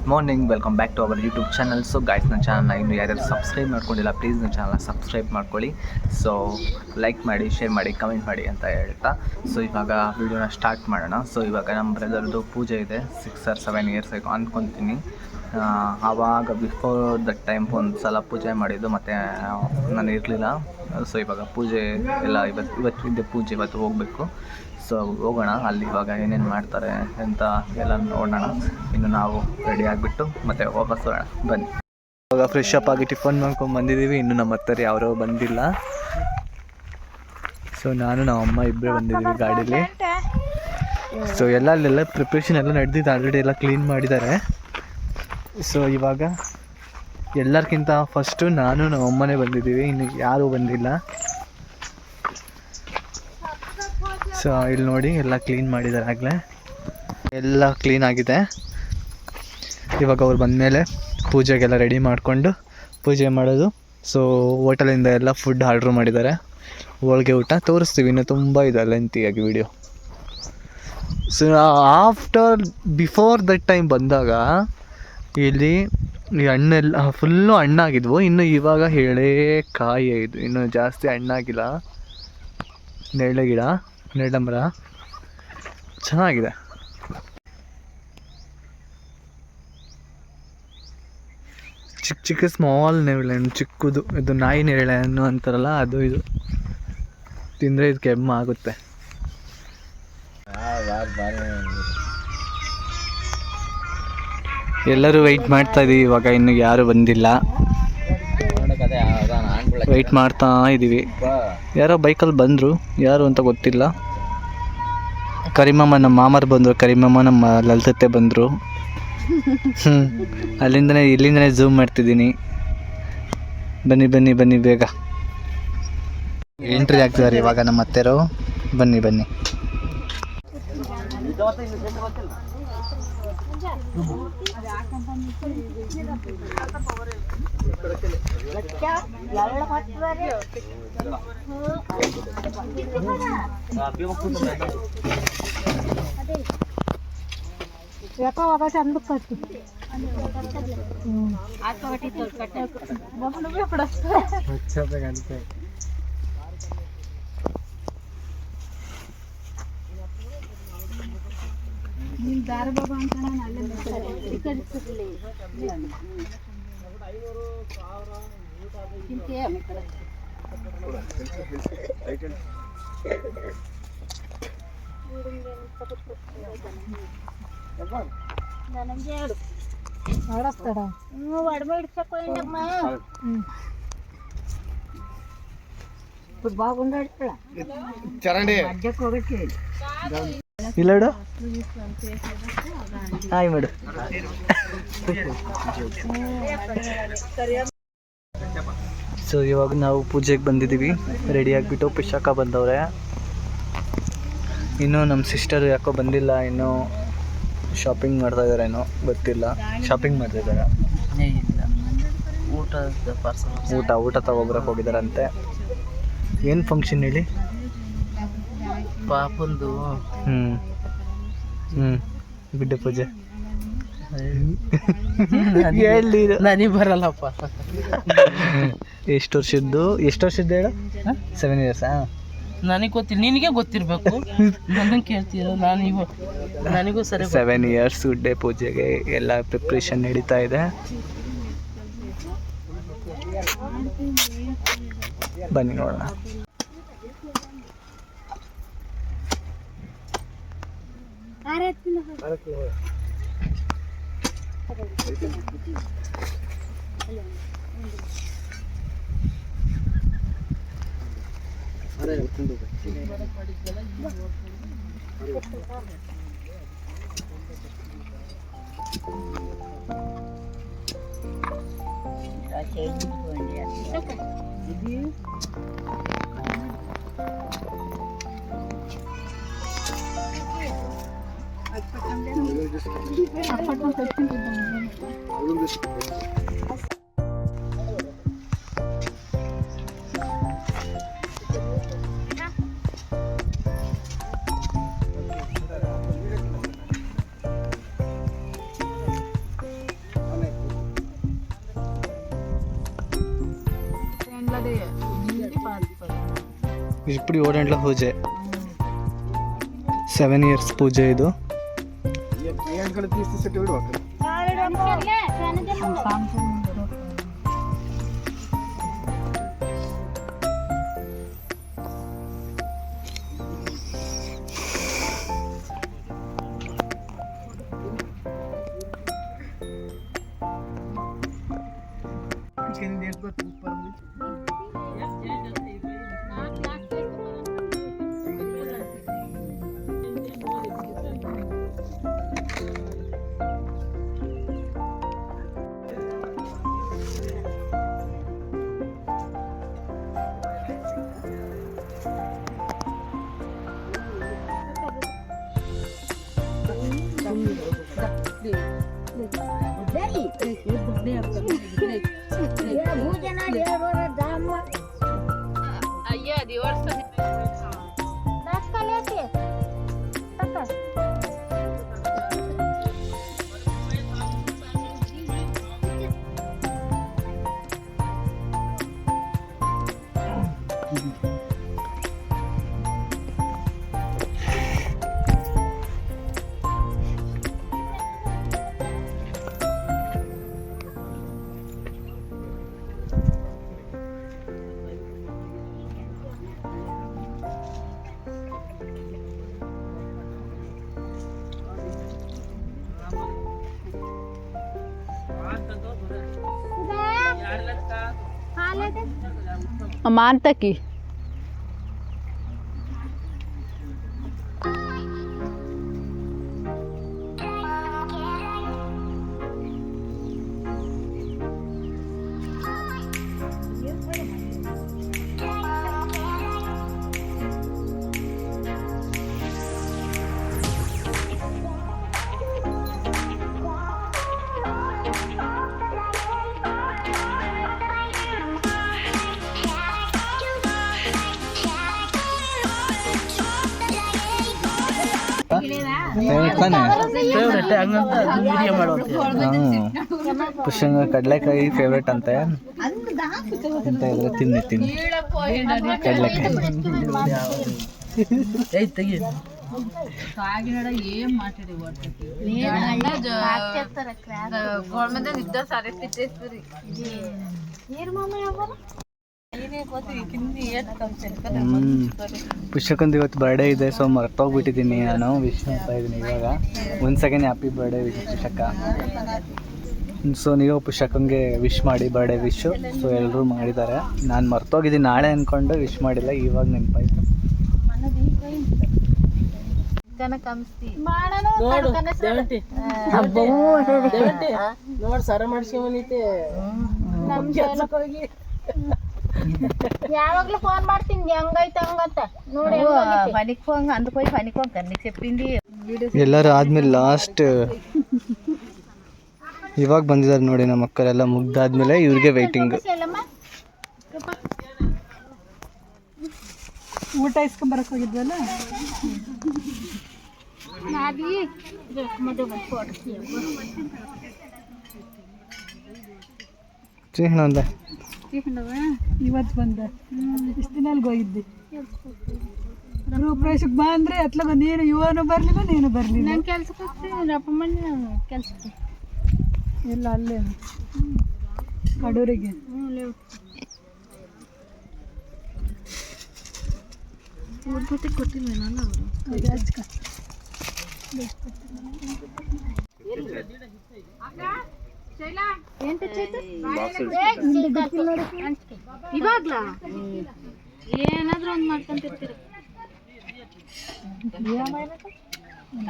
Good morning, welcome back to our YouTube channel. So guys ನನ್ನ ಚಾನಲ್ನ ಇನ್ನು ಯಾರ್ಯಾರು ಸಬ್ಸ್ಕ್ರೈಬ್ ಮಾಡ್ಕೊಂಡಿಲ್ಲ ಪ್ಲೀಸ್ ನನ್ನ ಚಾನಲ್ನ ಸಬ್ಸ್ಕ್ರೈಬ್ ಮಾಡ್ಕೊಳ್ಳಿ. ಸೊ ಲೈಕ್ ಮಾಡಿ ಶೇರ್ ಮಾಡಿ ಕಮೆಂಟ್ ಮಾಡಿ ಅಂತ ಹೇಳ್ತಾ. ಸೊ ಇವಾಗ ವಿಡಿಯೋನ ಸ್ಟಾರ್ಟ್ ಮಾಡೋಣ. ಸೊ ಇವಾಗ ನಮ್ಮ ಬ್ರದರ್ದು ಪೂಜೆ ಇದೆ ಸಿಕ್ಸ್ ಆರ್ ಸೆವೆನ್ ಇಯರ್ಸ್ ಆಯಿತು ಅಂದ್ಕೊತೀನಿ. ಆವಾಗ ಬಿಫೋರ್ ದಟ್ ಟೈಮ್ ಒಂದು ಸಲ ಪೂಜೆ ಮಾಡಿದ್ದು, ಮತ್ತು ನಾನು ಇರಲಿಲ್ಲ. ಸೊ ಇವಾಗ ಪೂಜೆ ಎಲ್ಲ ಇವತ್ತು ಇವತ್ತು ಇದೆ ಪೂಜೆ, ಇವತ್ತು ಹೋಗಬೇಕು. ಸೊ ಹೋಗೋಣ, ಅಲ್ಲಿ ಇವಾಗ ಏನೇನು ಮಾಡ್ತಾರೆ ಅಂತ ಎಲ್ಲ ನೋಡೋಣ. ಇನ್ನು ನಾವು ರೆಡಿ ಆಗಿಬಿಟ್ಟು, ಮತ್ತೆ ವಾಪಸ್ ಹೋಗೋಣ ಬನ್ನಿ. ಇವಾಗ ಫ್ರೆಶ್ ಅಪ್ ಆಗಿ ಟಿಫನ್ ಮಾಡ್ಕೊಂಡು ಬಂದಿದ್ದೀವಿ. ಇನ್ನು ನಮ್ಮ ಹತ್ತರ ಯಾರೋ ಬಂದಿಲ್ಲ. ಸೊ ನಾನು, ನಮ್ಮ ಅಮ್ಮ ಇಬ್ಬರೇ ಬಂದಿದ್ದೀವಿ ಗಾಡೀಲಿ. ಸೊ ಎಲ್ಲ, ಅಲ್ಲೆಲ್ಲ ಪ್ರಿಪ್ರೇಷನ್ ಎಲ್ಲ ನಡೆದಿದ್ದು ಆಲ್ರೆಡಿ ಎಲ್ಲ ಕ್ಲೀನ್ ಮಾಡಿದ್ದಾರೆ. ಸೊ ಇವಾಗ ಎಲ್ಲರಿಗಿಂತ ಫಸ್ಟು ನಾನು ನಮ್ಮ ಅಮ್ಮನೇ ಬಂದಿದ್ದೀವಿ. ಇನ್ನು ಯಾರೂ ಬಂದಿಲ್ಲ. ಸೊ ಇಲ್ಲಿ ನೋಡಿ ಎಲ್ಲ ಕ್ಲೀನ್ ಮಾಡಿದ್ದಾರೆ ಆಗಲೇ. ಎಲ್ಲ ಕ್ಲೀನ್ ಆಗಿದೆ. ಇವಾಗ ಅವ್ರು ಬಂದಮೇಲೆ ಪೂಜೆಗೆಲ್ಲ ರೆಡಿ ಮಾಡಿಕೊಂಡು ಪೂಜೆ ಮಾಡೋದು. ಸೊ ಹೋಟೆಲಿಂದ ಎಲ್ಲ ಫುಡ್ ಆರ್ಡ್ರ್ ಮಾಡಿದ್ದಾರೆ. ಹೋಳಿಗೆ ಊಟ ತೋರಿಸ್ತೀವಿ. ಇನ್ನು ತುಂಬ ಇದೆ ಲೆಂತಿಯಾಗಿ video so after before that time ಬಂದಾಗ ಇಲ್ಲಿ ಈ ಹಣ್ಣೆಲ್ಲ ಫುಲ್ಲು ಹಣ್ಣಾಗಿದ್ವು. ಇನ್ನು ಇವಾಗ ಎಳೇ, ಕಾಯಿ ಇದು, ಇನ್ನು ಜಾಸ್ತಿ ಹಣ್ಣಾಗಿಲ್ಲ. ನೆರಳೆ ಗಿಡ, ನೆರಳೆ ಮರ. ಚೆನ್ನಾಗಿದೆ. ಚಿಕ್ಕ ಚಿಕ್ಕ ಸ್ಮಾಲ್ ನೇರಳೆ ಹಣ್ಣು, ಚಿಕ್ಕದು. ಇದು ನಾಯಿ ನೇರಳೆ ಹಣ್ಣು ಅಂತಾರಲ್ಲ, ಅದು ಇದು. ತಿಂದರೆ ಇದು ಕೆಮ್ಮು ಆಗುತ್ತೆ. ಎಲ್ಲರೂ ವೆಯ್ಟ್ ಮಾಡ್ತಾ ಇದೀವಿ. ಇವಾಗ ಇನ್ನು ಯಾರು ಬಂದಿಲ್ಲ. ವೆಯ್ಟ್ ಮಾಡ್ತಾ ಇದ್ದೀವಿ ಯಾರೋ ಬೈಕಲ್ಲಿ ಬಂದರು. ಯಾರು ಅಂತ ಗೊತ್ತಿಲ್ಲ. ಕರಿಮಮ್ಮ ನಮ್ಮ ಮಾಮರು ಬಂದರು. ಕರಿಮಮ್ಮ ನಮ್ಮ ಲಲಿತತ್ತೆ ಬಂದರು. ಹ್ಞೂ ಅಲ್ಲಿಂದನೇ, ಇಲ್ಲಿಂದನೇ ಝೂಮ್ ಮಾಡ್ತಿದ್ದೀನಿ. ಬನ್ನಿ ಬನ್ನಿ ಬನ್ನಿ ಬೇಗ. ಎಂಟ್ರಿ ಆಗ್ತಿದ್ದಾರೆ ಇವಾಗ ನಮ್ಮ ಅತ್ತೆರು. ಬನ್ನಿ ಬನ್ನಿ. ಯಾಕವಾಗ ಚಂದ ಕಟ್ಟಿ ನೀನ್ ದಾರಿ ಬಾಬಾ ಅಂತ ನಾನು ಅಲ್ಲೇ ಈ ಕಡೆ ಸಿಗ್ಲಿ. ತಿಂತೀಯ ಈ ಕಡೆ? ಆಡಸ್ತಾಡ? ಹ್ಮ್. ಇದು ಬಾಗುಂಡ ಇಡ್ತಾಳ? ಅಡ್ಡಕ್ಕೆ ಹೋಗಕ್ಕೆ ಹೇಳಿ. ಇಲ್ಲ ಇಡು ಹಾಯ್ ಮಾಡು. ಸೊ ಇವಾಗ ನಾವು ಪೂಜೆಗೆ ಬಂದಿದ್ದೀವಿ. ರೆಡಿ ಆಗಿಬಿಟ್ಟು ಪಿಶಾಕ ಬಂದವ್ರೆ. ಇನ್ನೂ ನಮ್ಮ ಸಿಸ್ಟರ್ ಯಾಕೋ ಬಂದಿಲ್ಲ ಇನ್ನೂ ಶಾಪಿಂಗ್ ಮಾಡ್ತಾ ಇದಾರೆ ಏನೋ ಗೊತ್ತಿಲ್ಲ. ಶಾಪಿಂಗ್ ಮಾಡ್ತಾ ಇದ್ದಾರೆ ಊಟ ಊಟ ಊಟ ತಗೊಬರಕ್ಕೆ ಹೋಗಿದಾರಂತೆ. ಏನು ಫಂಕ್ಷನ್ ಹೇಳಿ? ಪಾಪಂದು ಹ್ಮ್. ಹ್ಞೂ ಬಿಡ್ಡೆ ಪೂಜೆ. ನನಗೆ ಬರಲ್ಲಪ್ಪ. ಎಷ್ಟು ವರ್ಷದ್ದು? ಎಷ್ಟು ವರ್ಷದ್ದು ಹೇಳು? ಸೆವೆನ್ ಇಯರ್ಸ್ ನನಗೆ ಗೊತ್ತಿಲ್ಲ ನಿನಗೆ ಗೊತ್ತಿರಬೇಕು. ನನಗೆ ಕೇಳ್ತೀರ ನಾನು ಇವ ನನಗೂ ಸರಿ. ಸೆವೆನ್ ಇಯರ್ಸ್ ಗುಡ್ಡೆ ಪೂಜೆಗೆ ಎಲ್ಲ ಪ್ರಿಪ್ರೇಷನ್ ನಡೀತಾ ಇದೆ. ಬನ್ನಿ ನೋಡೋಣ. ఇది ಇಪ್ಪಡಿ ಓಡಂಟ್ಲ ಪೂಜೆ. ಸೆವೆನ್ ಇಯರ್ಸ್ ಪೂಜೆ ಇದು. കളിച്ച് സെറ്റ് വീട് നോക്കാം Daddy. Yeah, who's in a year or a dam? Uh, yeah, the orphan. अमान तकी ಹಂಗಂತ ಪುಷಂಗ ಕಡಲೆಕಾಯಿ ಫೇವ್ರೇಟ್ ಅಂತೆ. ಅಂತ ಇದ್ರೆ ತಿನ್ನಿ ತಿನ್ನಿ. ಕಡಲೆಕಾಯಿ. ಏನ್ ಮಾತಾಡಿ ಸರಿ. ಮಾಮ ಪುಷ್ಯಕ್ಕಂದು ಇವತ್ತು ಬರ್ಡೇ ಇದೆ ಸೊ ಮರ್ತೋಗ್ಬಿಟ್ಟಿದ್ದೀನಿ ನಾನು ವಿಶ್ ಮಾಡ್ತಾ ಇದ್ದೀನಿ ಇವಾಗ. ಒಂದು second happy birthday wish Pushaka so ನೀವು ಪುಷಕಂಗೆ ವಿಶ್ ಮಾಡಿ ಬರ್ಡೇ ವಿಶು ಸೊ ಎಲ್ಲರೂ ಮಾಡಿದ್ದಾರೆ. ನಾನು ಮರ್ತೋಗಿದ್ದೀನಿ ನಾಳೆ ಅಂದ್ಕೊಂಡು ವಿಶ್ ಮಾಡಿಲ್ಲ ಇವಾಗ ನೆನಪಾಯ್ತು. ನೋಡು ಸರ ಹೋಗಿ. యావగ్లో ఫోన్ పడుతుంది హంగైతే హంగంత ನೋಡಿ పనికి పోంగ అందుపోయి పనికి పోంగ నీకు చెప్పింది ಎಲ್ಲರೂ ಆದ್ಮೇಲೆ ಲಾಸ್ಟ್ ಇವಾಗ ಬಂದಿದ್ದಾರೆ ನೋಡಿ ನಮ್ಮ ಮಕ್ಕಳೆಲ್ಲ ಮುಗ್ದಾದ್ಮೇಲೆ ಇವ್ರಿಗೆ ವೆಯ್ಟಿಂಗ್ ಊಟ ಇಸ್ಕೊಂಬರಕ್ ಹೋಗಿದ್ವಲ್ಲ నాది మధ్య ఫోటో ಅಂದೆ ಇವತ್ತು ಬಂದ ಇಷ್ಟು ದಿನ ಅಲ್ಲಿಗೆ ಹೋಗಿದ್ದೆ ಗೃಹಪ್ರವೇಶಕ್ಕೆ ಬಾ ಅಂದ್ರೆ ಅತ್ಲಗ ನೀನು ಇವನು ಬರಲಿಲ್ಲ ನೀನು ಬರ್ಲಿಲ್ಲ. ನಾನು ಕೆಲ್ಸಕ್ಕೆ ಹೋಗ್ತೀನಿ ಅಪ್ಪ ಮನೆ ನಾನು ಕೆಲ್ಸಕ್ಕೆ ಇಲ್ಲ ಅಲ್ಲೇ. ಕಡೂರಿಗೆ. ಕೊಟ್ಟಿಲ್ಲ ನಾನು ಅವರು ಹಚ್ಕ. ಇವಾಗ್ಲ ಏನಾದ್ರೂ ಒಂದ್ ಮಾಡ್ಕೊಂತಿರ್ತೀರ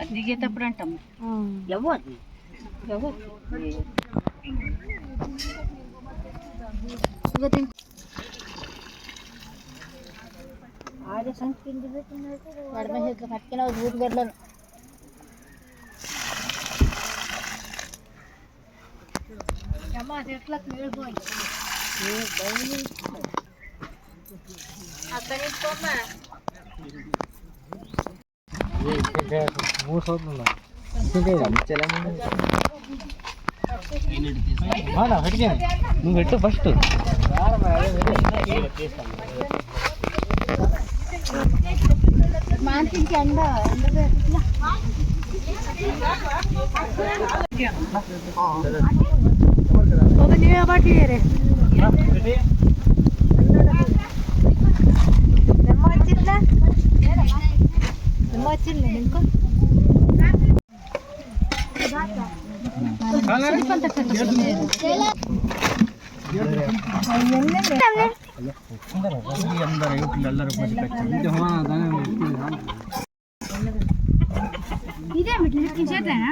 ಅದ್ನಿಗೆ ತಪ್ಪಡಂಟಮ್ಮ ಯಾವ ಅದ್ನಿ ಯಾವ ಇವತ್ತಿನ ಆದ್ರೆ ಸಂಖ್ಯೆ ಬರ್ಲಾನು માં કેટલાક મેળ હોય આપણે તો માં పెట్టు ఫస్ట్ మానసిక ఎండ ఎండ ನೀವೇ ಬಾಟಿದ್ದೀರಿ ನಮ್ಮ ಹಚ್ಚಿಲ್ಲ ನಮ್ಮ ಹಚ್ಚಿಲ್ಲ ನಿಮ್ಗೆ ఇదే మిట్లు చేతనా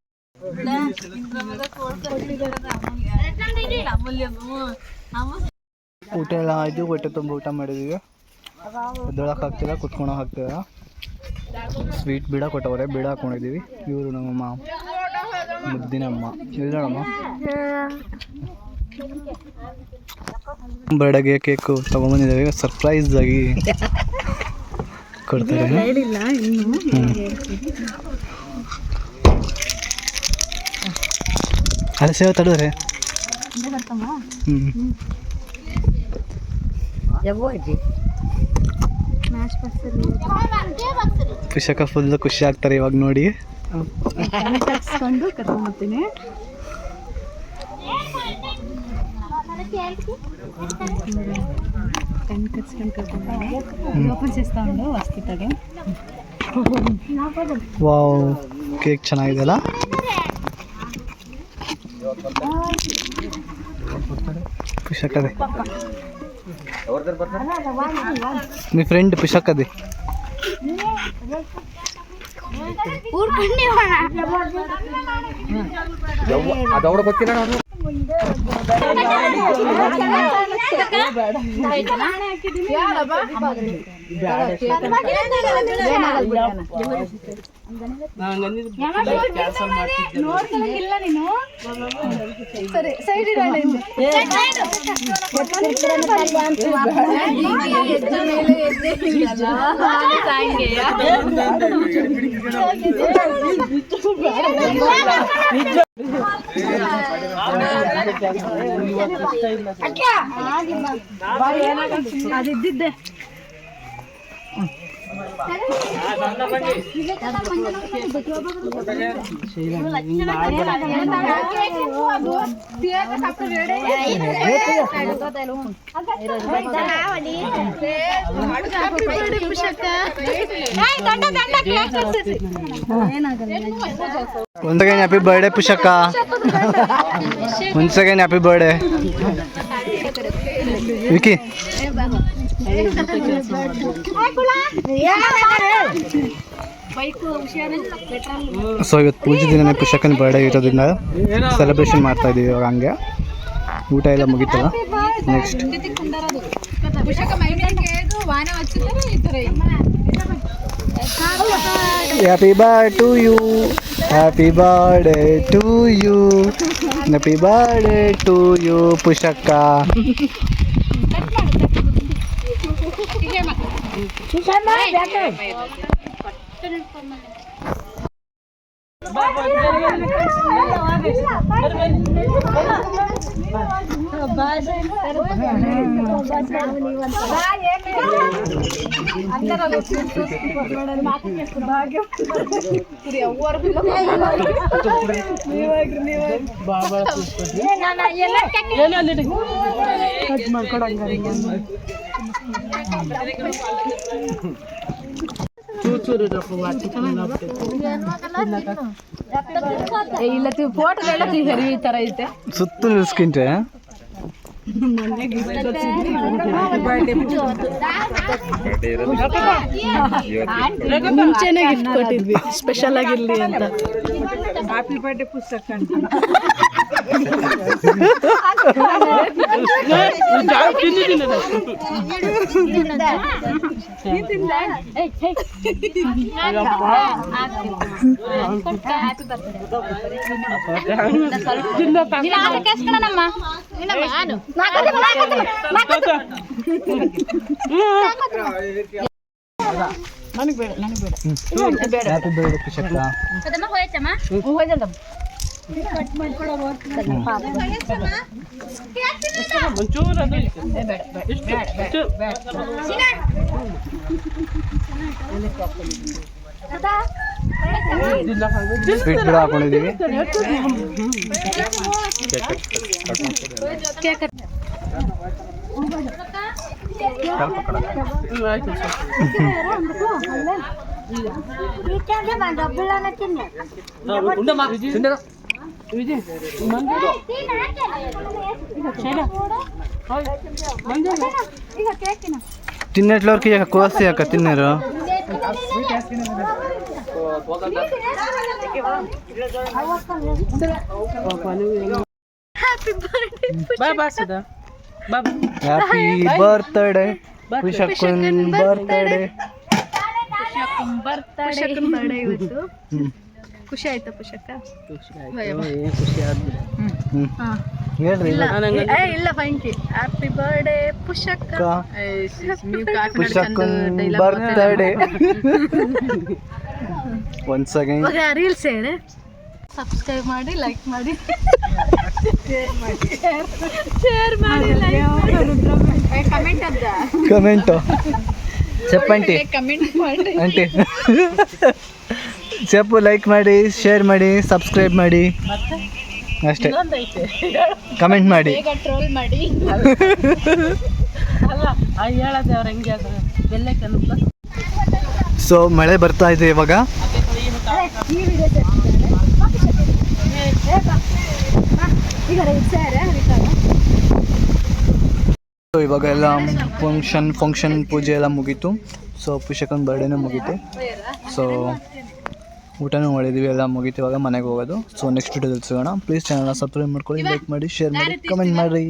ಊಟ ಎಲ್ಲ ಆಯಿತು ಹೊಟ್ಟೆ ತುಂಬ ಊಟ ಮಾಡಿದ್ವಿ. ಎದ್ದೊಳಕ್ಕೆ ಹಾಕ್ತೀರಾ ಕುತ್ಕೊಳಕ್ಕೆ ಹಾಕ್ತೀರಾ ಸ್ವೀಟ್ ಬೀಡ ಕೊಟ್ಟವ್ರೆ ಬೀಡ ಹಾಕೊಂಡಿದೀವಿ. ಇವರು ನಮ್ಮಮ್ಮ. ಮುದ್ದಿನಮ್ಮ. ಇಲ್ಲಮ್ಮ ಬರ್ಡೇಗೆ ಕೇಕು ತಗೊಂಡ್ಬಂದಿದ್ದೇವೆ ಸರ್ಪ್ರೈಸ್ ಆಗಿ ಕೊಡ್ತಾರೆ ಹೇಳಿಲ್ಲ ಇನ್ನು ಅಲ್ಲಿ ಸೇವ್ ತಡೋರಿ ಕುಶಕ ಫುಲ್ ಖುಷಿ ಆಗ್ತಾರೆ ಇವಾಗ ನೋಡಿ ಓಪನ್ ವಾವ್ ಕೇಕ್ ಚೆನ್ನಾಗಿದೆ ಅಲ್ಲ ಪುಷಕದೆ మీ ఫ్రెండ్ పుషక్కది ಕ್ಯಾನ್ಸಲ್ ಮಾಡ್ತಿದ್ದೆ ನೋಡ್ಕೊಳಂಗಿಲ್ಲ ನೀನು? ಸರಿ ಸೈಡ್ ಇರಲ್ಲ. ಅದಿದ್ದಿದ್ದೆ. ಒಂದು ಸೆಕೆಂಡ್ ಹ್ಯಾಪಿ ಬರ್ಡೇ ಪುಷಕ್ಕ ಒಂದು second happy birthday Vicky so ಇವತ್ತು ಪೂಜೆ ದಿನ ಪುಷಕನ ಬರ್ಡೇ ಇರೋದ್ರಿಂದ ಸೆಲೆಬ್ರೇಷನ್ ಮಾಡ್ತಾ ಇದ್ದೀವಿ ಇವಾಗ ಹಂಗೆ. ಊಟ ಎಲ್ಲ ಮುಗೀತಲ್ಲ? Next happy birth to you happy birthday to you happy birthday to you Pushakka Sisama, dagan. Patuloy pa man. ಇರಪ್ಪ ಇಲ್ಲ ಫೋಟೋ ಎಲ್ಲ ಸರಿ ಈ ತರ ಐತೆ ಸುತ್ತ ನಿಲ್ಸ್ಕೊಂಡ್ರೆ ಮುಂಚೆನೆ ಗಿಫ್ಟ್ ಕೊಟ್ಟಿದ್ವಿ. ಸ್ಪೆಷಲ್ ಆಗಿರ್ಲಿ ಅಂತ. ಹ್ಯಾಪಿ ಬರ್ಡೇ ಪುಸ್ತಕ. ಹ್ಯಾಪಿ ಬೇಡ ಬೇಡ. ಬೇಡ ಹೋಯ್ತಮ್ಮ ಇಷ್ಟು, ಇಷ್ಟು. ಸ್ವೀಟ್ ಕೂಡ ಹಾಕೊಂಡಿದ್ದೀವಿ ಹ್ಮ್, ಆಯ್ತು ಸರ್. ವಿಜಿ, ಮಂಜು. ಶೈಲ. ಹಾಯ್. ಮಂಜು. తిన్నట్లోకి కోసి అక్క తిన్నారు ಬಾಯ್ ಬಾ ಸುಧಾ. ಬಾ ಬಾ. హ్యాపీ బర్త్డే పుషకున్ బర్త్డే ಪುಷಕನ್ ಬರ್ಡೇ ಇವತ್ತು ಖುಷಿ ಆಯ್ತಾ ಪುಷಕ ಏನ್ ಖುಷಿ ಆದ್ಬಿಡ. ಹೇಳ್ರಿ ಇಲ್ಲ ಏ ಇಲ್ಲ ಫೈನ್ಕಿ happy birthday ಪುಷಕ పుషకున్ birthday once again ಇವಾಗ ರೀಲ್ಸ್ ಹೇಳಿ ಸಬ್ಸ್ಕ್ರೈಬ್ ಮಾಡಿ ಲೈಕ್ ಮಾಡಿ ಶೇರ್ ಮಾಡಿ ಕಮೆಂಟ್ ಅದ ಕಮೆಂಟ್ చెప్పండి ಕಮೆಂಟ್ ಮಾಡಿ అంటే ಚಪ್ಪು ಲೈಕ್ ಮಾಡಿ ಶೇರ್ ಮಾಡಿ ಸಬ್ಸ್ಕ್ರೈಬ್ ಮಾಡಿ. ಅಷ್ಟೇ. ಕಮೆಂಟ್ ಮಾಡಿ. ಟ್ರೋಲ್ ಮಾಡಿ. ಸೊ ಮಳೆ ಬರ್ತಾ ಇದೆ ಇವಾಗ. ಸೊ ಇವಾಗ ಎಲ್ಲ ಫಂಕ್ಷನ್ ಫಂಕ್ಷನ್ ಪೂಜೆ ಎಲ್ಲ ಮುಗೀತು. ಸೊ ಪುಷಕನ್ ಬರ್ಡೇನೂ ಮುಗೀತು. ಸೊ ಊಟನೂ ಮಾಡಿದ್ದೀವಿ ಎಲ್ಲ ಮುಗೀತು ಇವಾಗ ಮನೆಗೆ ಹೋಗೋದು. ಸೊ ನೆಕ್ಸ್ಟ್ ವಿಡಿಯೋದಲ್ಲಿ ಸಿಗೋಣ. ಪ್ಲೀಸ್ ಚಾನಲ್ನ ಸಬ್ಸ್ಕ್ರೈಬ್ ಮಾಡ್ಕೊಳ್ಳಿ ಲೈಕ್ ಮಾಡಿ ಶೇರ್ ಮಾಡಿ ಕಮೆಂಟ್ ಮಾಡಿ